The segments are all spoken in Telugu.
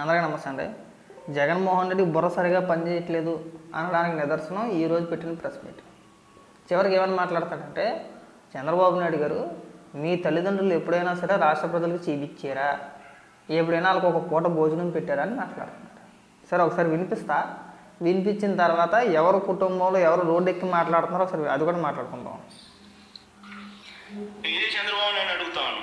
అందరికీ నమస్తే అండి. జగన్మోహన్ రెడ్డి బుర్ర సరిగా పనిచేయట్లేదు అనడానికి నిదర్శనం ఈ రోజు పెట్టిన ప్రెస్ మీట్. చివరికి ఏమని మాట్లాడతాడంటే చంద్రబాబు నాయుడు గారు మీ తల్లిదండ్రులు ఎప్పుడైనా సరే రాష్ట్ర ప్రజలకు చూపించారా ఎప్పుడైనా వాళ్ళకి ఒక పూట భోజనం పెట్టారా అని మాట్లాడుతున్నాడు. సరే ఒకసారి వినిపిస్తా? వినిపించిన తర్వాత ఎవరు కుటుంబంలో ఎవరు రోడ్డు ఎక్కి మాట్లాడుతున్నారో ఒకసారి అది కూడా మాట్లాడుకుందాం. ఇదే చంద్రబాబు నాయుడు అడుగుతాను.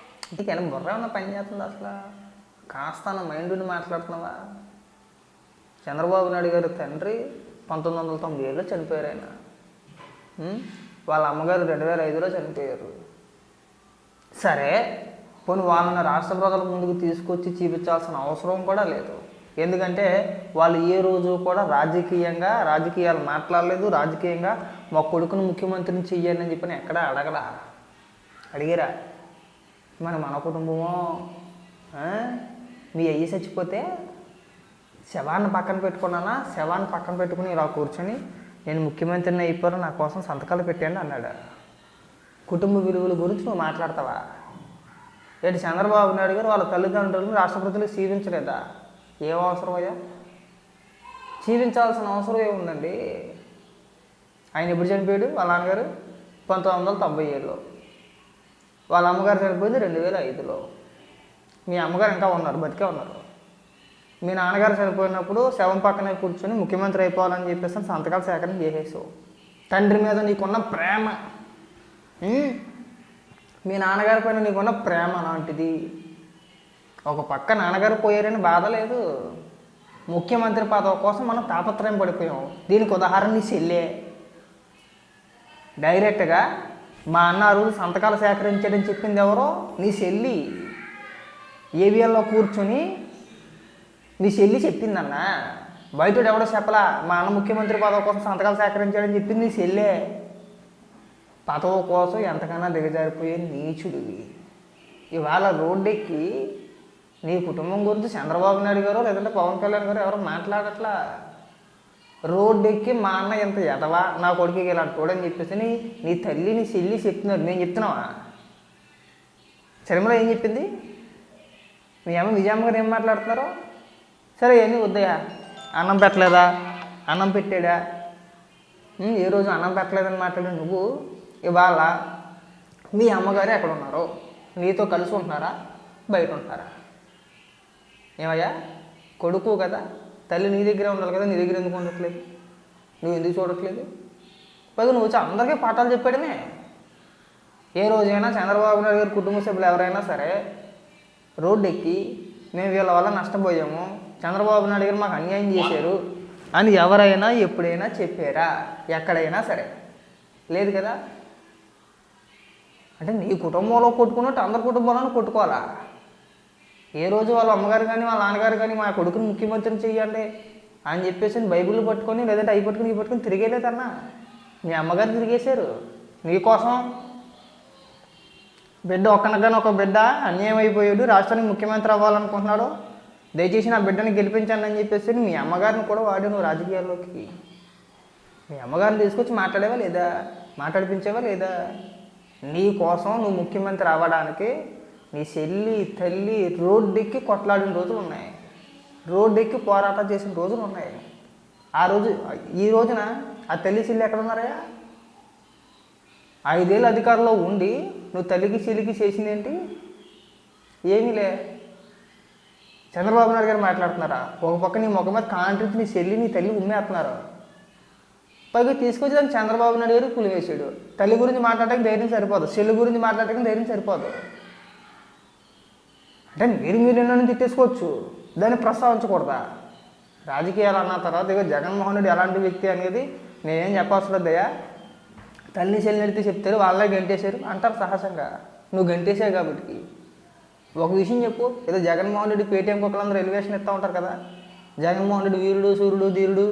నీకు ఎలా బుర్ర ఏమన్నా పని చేస్తుంది అసలు? కాస్త మైండ్ని మాట్లాడుతున్నావా? చంద్రబాబు నాయుడు గారి తండ్రి పంతొమ్మిది వందల తొంభై ఏడులో చనిపోయారు ఆయన. వాళ్ళ అమ్మగారు రెండు వేల ఐదులో చనిపోయారు. సరే పోనీ వాళ్ళని రాష్ట్ర ప్రజల ముందుకు తీసుకొచ్చి చూపించాల్సిన అవసరం కూడా లేదు. ఎందుకంటే వాళ్ళు ఏ రోజు కూడా రాజకీయంగా రాజకీయాలు మాట్లాడలేదు రాజకీయంగా మా కొడుకును ముఖ్యమంత్రిని చెయ్యండి అని ఎక్కడా ఎక్కడ అడగలా? అడిగిరా? మన మన కుటుంబమో మీ అయ్యి చచ్చిపోతే శవాన్ని పక్కన పెట్టుకున్నానా? శవాన్ని పక్కన పెట్టుకుని ఇలా కూర్చొని నేను ముఖ్యమంత్రిని అయిపోయాను నా కోసం సంతకాలు పెట్టండి అన్నాడు. కుటుంబ విలువల గురించి నువ్వు మాట్లాడతావా? ఏంటి చంద్రబాబు నాయుడు గారు వాళ్ళ తల్లిదండ్రులను రాష్ట్రపతిని సీవించలేదా ఏం అవసరమయ్యా జీవించాల్సిన అవసరం ఏముందండి? ఆయన ఎప్పుడు చనిపోయాడు? వాళ్ళ నాన్నగారు? పంతొమ్మిది వందల తొంభై ఏడులో. వాళ్ళ అమ్మగారు చనిపోయింది రెండు వేల ఐదులో. మీ అమ్మగారు ఇంకా ఉన్నారు బతికే ఉన్నారు. మీ నాన్నగారు చనిపోయినప్పుడు శవం పక్కనే కూర్చొని ముఖ్యమంత్రి అయిపోవాలని చెప్పేసి సంతకాలు సేకరణ చేసేసావు. తండ్రి మీద నీకున్న ప్రేమ మీ నాన్నగారి పైన నీకున్న ప్రేమ అలాంటిది ఒక పక్క నాన్నగారు పోయారని బాధ లేదు. ముఖ్యమంత్రి పదవి కోసం మనం తాపత్రయం పడిపోయాం. దీనికి ఉదాహరణ నీ చెల్లే. డైరెక్ట్గా మా అన్న రోజు సంతకాలు సేకరించాడని చెప్పింది ఎవరో? నీ చెల్లి. ఏవిఎల్లో కూర్చొని నీ చెల్లి చెప్పిందన్న. బయట ఎవడో చెప్పలా మా అన్న ముఖ్యమంత్రి పదవి కోసం సంతకాలు సేకరించాడని చెప్పింది నీ చెల్లే. పదవి కోసం ఎంతకన్నా దిగజారిపోయే నీచుడివి. ఇవాళ రోడ్డెక్కి నీ కుటుంబం గురించి చంద్రబాబు నాయుడు గారు లేదంటే పవన్ కళ్యాణ్ గారు ఎవరు మాట్లాడట్లా. రోడ్డు ఎక్కి మా అన్న ఎంత ఎదవా? నా కొడుకుకి ఇలా చూడని చెప్పేసి నీ నీ తల్లి నీ చెల్లి చెప్తున్నారు. నేను చెప్తున్నావా? శర్మలో ఏం చెప్పింది? మీ అమ్మ విజయమ్మ గారు ఏం మాట్లాడుతున్నారు? సరే ఏమీ వద్దయా అన్నం పెట్టలేదా? అన్నం పెట్టాడా? ఏ రోజు అన్నం పెట్టలేదని మాట్లాడి నువ్వు ఇవాళ మీ అమ్మగారు ఎక్కడ ఉన్నారు? నీతో కలిసి ఉంటున్నారా? బయట ఉంటున్నారా ఏమయ్యా? కొడుకు కదా? తల్లి నీ దగ్గరే ఉండాలి కదా నీ దగ్గర ఎందుకు ఉండట్లేదు? నువ్వు ఎందుకు చూడట్లేదు? పైగా నువ్వు వచ్చి అందరికీ పాఠాలు చెప్పాడమే. ఏ రోజైనా చంద్రబాబు నాయుడు గారి కుటుంబ సభ్యులు ఎవరైనా సరే రోడ్డు ఎక్కి మేము వీళ్ళ వల్ల నష్టపోయాము చంద్రబాబు నాయుడు గారు మాకు అన్యాయం చేశారు అని ఎవరైనా ఎప్పుడైనా చెప్పారా? ఎక్కడైనా సరే. లేదు కదా? అంటే నీ కుటుంబంలో కొట్టుకున్నట్టు అందరి కుటుంబంలోనూ కొట్టుకోవాలా? ఏ రోజు వాళ్ళ అమ్మగారు కానీ వాళ్ళ నాన్నగారు కానీ మా కొడుకుని ముఖ్యమంత్రిని చెయ్యండి అని చెప్పేసి బైబిల్ పట్టుకొని లేదంటే అవి పట్టుకుని ఇవి పట్టుకుని తిరిగేలేదన్నా మీ అమ్మగారు తిరిగేశారు. నీకోసం బిడ్డ ఒక్కనగానే ఒక బిడ్డ అన్యాయం అయిపోయాడు రాష్ట్రానికి ముఖ్యమంత్రి అవ్వాలనుకుంటున్నాడు. దయచేసి నా బిడ్డని గెలిపించండి అని చెప్పేసి మీ అమ్మగారిని కూడా వాడు నువ్వు రాజకీయాల్లోకి. మీ అమ్మగారిని తీసుకొచ్చి మాట్లాడేవా లేదా? మాట్లాడిపించేవా లేదా? నీ కోసం నువ్వు ముఖ్యమంత్రి అవ్వడానికి నీ చెల్లి తల్లి రోడ్డెక్కి కొట్లాడిన రోజులు ఉన్నాయి. రోడ్డెక్కి పోరాటం చేసిన రోజులు ఉన్నాయి. ఆ రోజు ఈ రోజున ఆ తల్లి చెల్లి ఎక్కడ ఉన్నారయ్యా ఐదేళ్ళు అధికారంలో ఉండి నువ్వు తల్లికి చెల్లికి చేసిందేంటి? ఏమీ లే చంద్రబాబు నాయుడు గారు మాట్లాడుతున్నారా? ఒక పక్క నీ ముఖం మీద కాంట్రిక్ట్ నీ చెల్లి నీ తల్లి ఉమ్మేస్తున్నారు. పైగా తీసుకొచ్చి దాన్ని చంద్రబాబు నాయుడు గారు కులివేశాడు తల్లి గురించి మాట్లాడడానికి ధైర్యం సరిపోదు. చెల్లి గురించి మాట్లాడడానికి ధైర్యం సరిపోదు. అంటే మీరు మీరు ఎన్నో తిట్టేసుకోవచ్చు. దాన్ని ప్రస్తావించకూడదా? రాజకీయాలు అన్న తర్వాత ఇక జగన్మోహన్ రెడ్డి ఎలాంటి వ్యక్తి అనేది నేనేం చెప్పాల్సిన దయ్యా తల్లి చెల్లి నడితే చెప్తారు వాళ్ళే గంటేశారు అంటారు సహజంగా నువ్వు గంటేసావు కాబట్టి. ఒక విషయం చెప్పు ఏదో జగన్మోహన్ రెడ్డి పేటీఎం కుక్కలందరూ ఎలివేషన్ ఇస్తూ ఉంటారు కదా. జగన్మోహన్ రెడ్డి వీరుడు సూర్యుడు ధీరుడు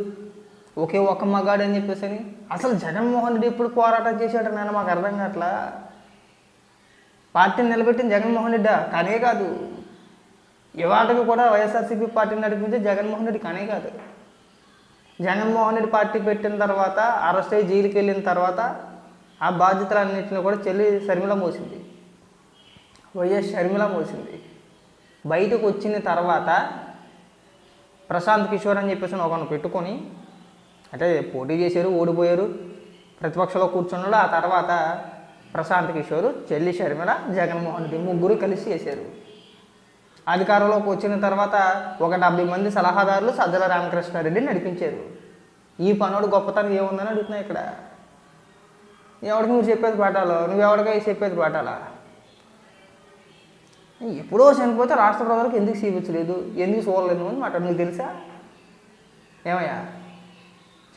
ఒకే ఒక్క మగాడు అని చెప్పేసి అని అసలు జగన్మోహన్ రెడ్డి ఎప్పుడు పోరాటం చేశాడు నాన్న మాకు అర్థం కావట్లా? పార్టీని నిలబెట్టిన జగన్మోహన్ రెడ్డి కానే కాదు. ఇవాళకి కూడా వైఎస్ఆర్సీపీ పార్టీని నడిపించే జగన్మోహన్ రెడ్డి కానే కాదు. జగన్మోహన్ రెడ్డి పార్టీ పెట్టిన తర్వాత అరెస్ట్ అయ్యి జైలుకి వెళ్ళిన తర్వాత ఆ బాధ్యతలన్నింటినీ కూడా చెల్లి షర్మిల మోసింది. వైఎస్ షర్మిల మోసింది. బయటకు వచ్చిన తర్వాత ప్రశాంత్ కిషోర్ అని చెప్పేసి ఒకరిని పెట్టుకొని అంటే పోటీ చేశారు ఓడిపోయారు. ప్రతిపక్షంలో కూర్చున్నాడు. ఆ తర్వాత ప్రశాంత్ కిషోర్ చెల్లి షర్మిల జగన్మోహన్ రెడ్డి ముగ్గురు కలిసి చేశారు. అధికారంలోకి వచ్చిన తర్వాత ఒక డెబ్బై మంది సలహాదారులు సజ్జల రామకృష్ణారెడ్డి నడిపించారు. ఈ పనుడు గొప్పతనం ఏముందని అడుగుతున్నా ఇక్కడ. ఎవడికి నువ్వు చెప్పేది పాఠాలు? నువ్వు చెప్పేది పాఠాలా? ఎప్పుడో చనిపోతే రాష్ట్ర ప్రజలకు ఎందుకు చూపించలేదు ఎందుకు చూడలేదు అని మాట నీకు తెలుసా? ఏమయ్యా?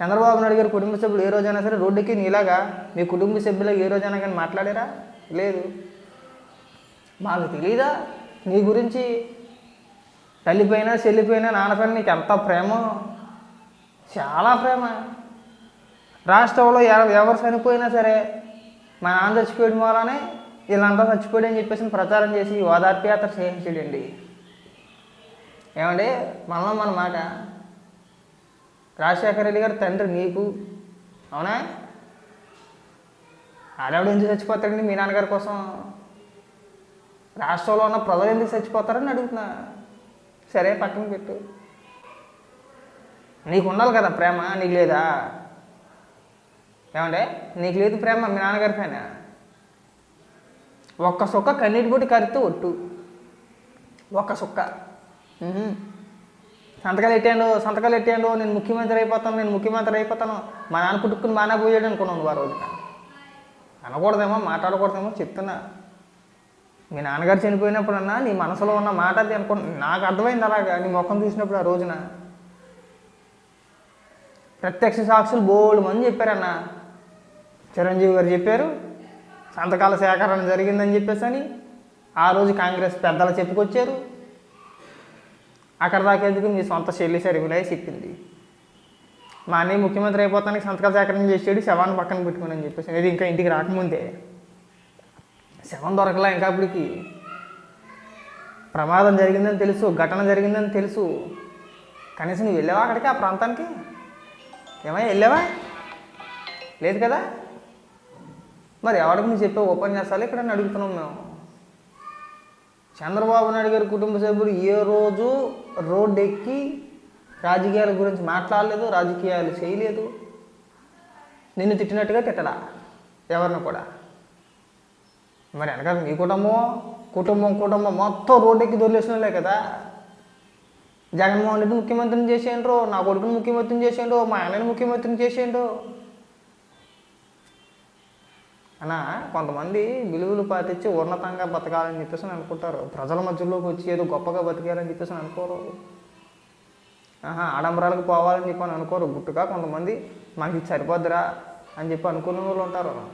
చంద్రబాబు నాయుడు గారు కుటుంబ సభ్యులు ఏ రోజైనా సరే రోడ్డుకి నీలాగా మీ కుటుంబ సభ్యులు ఏ రోజైనా కానీ మాట్లాడారా? లేదు. మాకు తెలీదా? నీ గురించి తల్లిపోయినా చెల్లిపోయినా నాన్నపైన నీకు ఎంత ప్రేమ? చాలా ప్రేమ. రాష్ట్రంలో ఎవరు చనిపోయినా సరే మా నాన్న చచ్చిపోయడం వల్లనే వీళ్ళంతా చచ్చిపోయాడు అని చెప్పేసి ప్రచారం చేసి ఓదార్పు యాత్ర చేయించాడండి. ఏమండి? మనలో మన మాట రాజశేఖర రెడ్డి గారు తండ్రి నీకు. అవునా? ఆడవిడ ఎందుకు చచ్చిపోతాడండి? మీ నాన్నగారి కోసం రాష్ట్రంలో ఉన్న ప్రజలు ఎందుకు చచ్చిపోతారని అడుగుతున్నా. సరే పక్కన పెట్టు. నీకు ఉండాలి కదా ప్రేమ? నీకు లేదా? ఏమంటే నీకు లేదు ప్రేమ మీ నాన్నగారి పైన. ఒక్క సుక్క కన్నీటి బొట్టి కరిస్తే ఒట్టు. ఒక్క సుక్క. సంతకాలు ఎట్టాడు సంతకాలు ఎట్టాడు నేను ముఖ్యమంత్రి అయిపోతాను నేను ముఖ్యమంత్రి అయిపోతాను. మా నాన్న పుట్టుకుని బాగా పోయాడు అనుకున్నాను ఆ రోజున అనకూడదేమో మాట్లాడకూడదేమో చెప్తున్నా. మీ నాన్నగారు చనిపోయినప్పుడన్నా నీ మనసులో ఉన్న మాట అది అనుకో నాకు అర్థమైంది అలాగా నీ ముఖం చూసినప్పుడు ఆ రోజున. ప్రత్యక్ష సాక్షులు బోల్డ్ మంది చెప్పారన్న. చిరంజీవి గారు చెప్పారు సంతకాల సేకరణ జరిగిందని చెప్పేసి అని ఆ రోజు కాంగ్రెస్ పెద్దలు చెప్పుకొచ్చారు. అక్కడ దాకేందుకు మీ సొంత చెల్లి సరిమిలే చెప్పింది. మా అన్నయ్య ముఖ్యమంత్రి అయిపోతానికి సంతకాల సేకరణ చేసాడు శవాన్ని పక్కన పెట్టుకుని అని చెప్పేసి. అది ఇంకా ఇంటికి రాకముందే. శవం దొరకలా ఇంకా అప్పటికి. ప్రమాదం జరిగిందని తెలుసు ఘటన జరిగిందని తెలుసు. కనీసం నువ్వు వెళ్ళావా అక్కడికి ఆ ప్రాంతానికి? ఏమయ్యా వెళ్ళావా? లేదు కదా? మరి ఎవరికి నువ్వు చెప్పే ఉపన్యాసాలు ఇక్కడ అడుగుతున్నాం మేము? చంద్రబాబు నాయుడు గారి కుటుంబ సభ్యులు ఏ రోజు రోడ్డు ఎక్కి రాజకీయాల గురించి మాట్లాడలేదు రాజకీయాలు చేయలేదు. నిన్ను తిట్టినట్టుగా తిట్టడా ఎవరిని కూడా. మరి వెనకాల మీ కుటుంబం కుటుంబం కుటుంబం మొత్తం రోడ్డెక్కి దొరిలేసినలే కదా. జగన్మోహన్ రెడ్డి ముఖ్యమంత్రిని చేసేయండ్రో నా కొడుకుని ముఖ్యమంత్రిని చేసేయండు మా ఆయనని ముఖ్యమంత్రిని చేసేయండు అలా కొంతమంది విలువలు పాటించి ఉన్నతంగా బతకాలని చెప్పేసి అనుకుంటారు. ప్రజల మధ్యలోకి వచ్చి ఏదో గొప్పగా బతికాలని చెప్పేసి అని అనుకోరు. ఆహా ఆడంబరాలకు పోవాలని చెప్పి అని అనుకోరు. గుట్టుగా కొంతమంది మాకు ఇది సరిపోద్దురా అని చెప్పి అనుకునే వాళ్ళు ఉంటారు.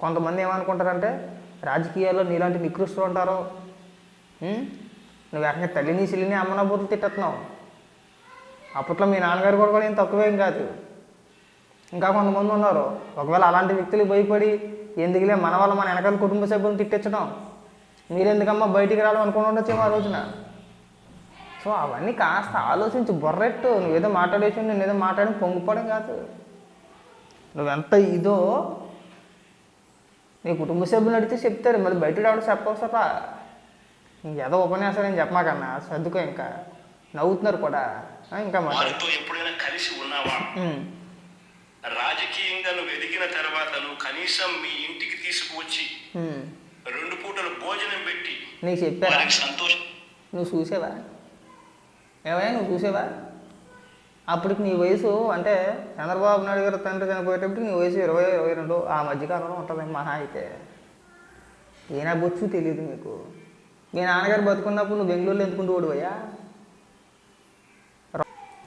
కొంతమంది ఏమనుకుంటారంటే రాజకీయాల్లో నీలాంటి నికృష్టులు ఉంటారు. నువ్వు వెంటనే తల్లిని చెల్లిని అమ్మన బుర్రలు తిట్టేస్తున్నావు. అప్పట్లో మీ నాన్నగారు కూడా కూడా ఏం తక్కువేం కాదు. ఇంకా కొంతమంది ఉన్నారు. ఒకవేళ అలాంటి వ్యక్తులు భయపడి ఎందుకులే మన వల్ల మన వెనకాల కుటుంబ సభ్యులను తిట్టించడం మీరెందుకమ్మా బయటికి రావడం అనుకుని ఉండొచ్చేమో ఆ రోజున? సో అవన్నీ కాస్త ఆలోచించి బొర్రెట్టు. నువ్వేదో మాట్లాడేసి నేనేదో మాట్లాడి పొంగిపోవడం కాదు. నువ్వెంత ఇదో నీ కుటుంబ సభ్యులు అడిగితే చెప్తారు. మళ్ళీ బయట రావడం చెప్పవసరా? ఏదో ఉపన్యాసం నేను చెప్పమాకన్నా? సర్దుకో ఇంకా. నవ్వుతున్నారు కూడా. ఇంకా మాట్లాడు. ఎప్పుడైనా కలిసి ఉన్నావా? రాజకీయంగా నువ్వు ఎదిగిన తర్వాత నువ్వు కనీసం మీ ఇంటికి తీసుకువచ్చి. రెండు పూటలు భోజనం పెట్టి నీకు చెప్పారా వారికి సంతోషం. నువ్వు చూసావా? ఏమయ్యా నువ్వు చూసావా? అప్పటికి నీ వయసు అంటే చంద్రబాబు నాయుడు గారు తండ్రి చనిపోయేటప్పుడు నీ వయసు ఇరవై ఇరవై రెండు. ఆ మధ్యకాలంలో ఉంటుంది మహా అయితే ఈయన బొచ్చు తెలియదు మీకు మీ నాన్నగారు బతుకున్నప్పుడు నువ్వు బెంగళూరులో ఎందుకుంటూ ఓడిపోయా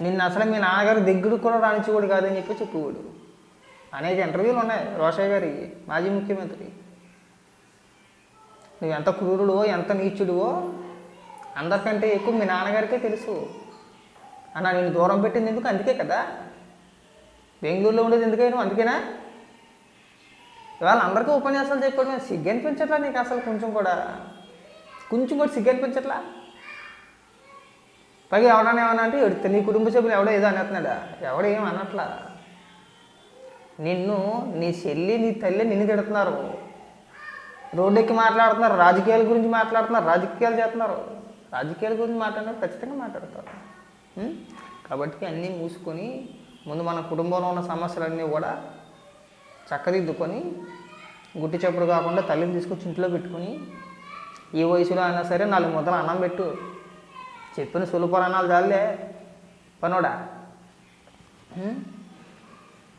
నిన్ను అసలు మీ నాన్నగారు దగ్గరకు కూడా రాణించేవాడు కాదని చెప్పి చెప్పేవాడు. అనేక ఇంటర్వ్యూలు ఉన్నాయి. రోషయ్య గారి మాజీ ముఖ్యమంత్రి. నువ్వు ఎంత క్రూరుడువో ఎంత నీచుడువో అందరికంటే ఎక్కువ మీ నాన్నగారికే తెలుసు. అన్న నేను దూరం పెట్టింది ఎందుకు? అందుకే కదా. బెంగళూరులో ఉండేది ఎందుకైనా అందుకేనా? ఇవాళ అందరికీ ఉపన్యాసాలు చెప్పడం సిగ్గు అనిపించట్లా నీకు అసలు కొంచెం కూడా? కొంచెం కూడా సిగ్గు అనిపించట్లా పైగా ఎవడన్నా ఏమన్నా అంటే ఎడితే నీ కుటుంబ సభ్యులు ఎవడో ఏదో అనేస్తున్నాడా ఎవడో ఏం అనట్లా? నిన్ను నీ చెల్లి నీ తల్లి నిన్ను తిడుతున్నారు. రోడ్డెక్కి మాట్లాడుతున్నారు రాజకీయాల గురించి మాట్లాడుతున్నారు రాజకీయాలు చేస్తున్నారు. రాజకీయాల గురించి మాట్లాడినప్పుడు ఖచ్చితంగా మాట్లాడతారు. కాబట్టి అన్నీ మూసుకొని ముందు మన కుటుంబంలో ఉన్న సమస్యలన్నీ కూడా చక్కదిద్దుకొని గుట్టి చప్పుడు కాకుండా తల్లిని తీసుకొచ్చి ఇంట్లో పెట్టుకొని ఈ వయసులో అయినా సరే నాలుగు ముద్దలు అన్నం పెట్టు. చెప్పిన సులుపురాణాలు చాలే పనోడా?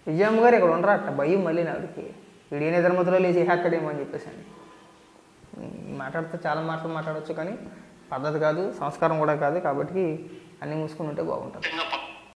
విజయమ్మ గారు ఇక్కడ ఉండరా అట్ట భయం మళ్ళీ నాడికి వీడియో నిద్రమతిలో లేచి హ్యాక్కడేమో అని చెప్పేసి మాట్లాడితే చాలా మాటలు మాట్లాడవచ్చు కానీ పద్ధతి కాదు సంస్కారం కూడా కాదు కాబట్టి అన్నీ మూసుకుని ఉంటే బాగుంటుంది.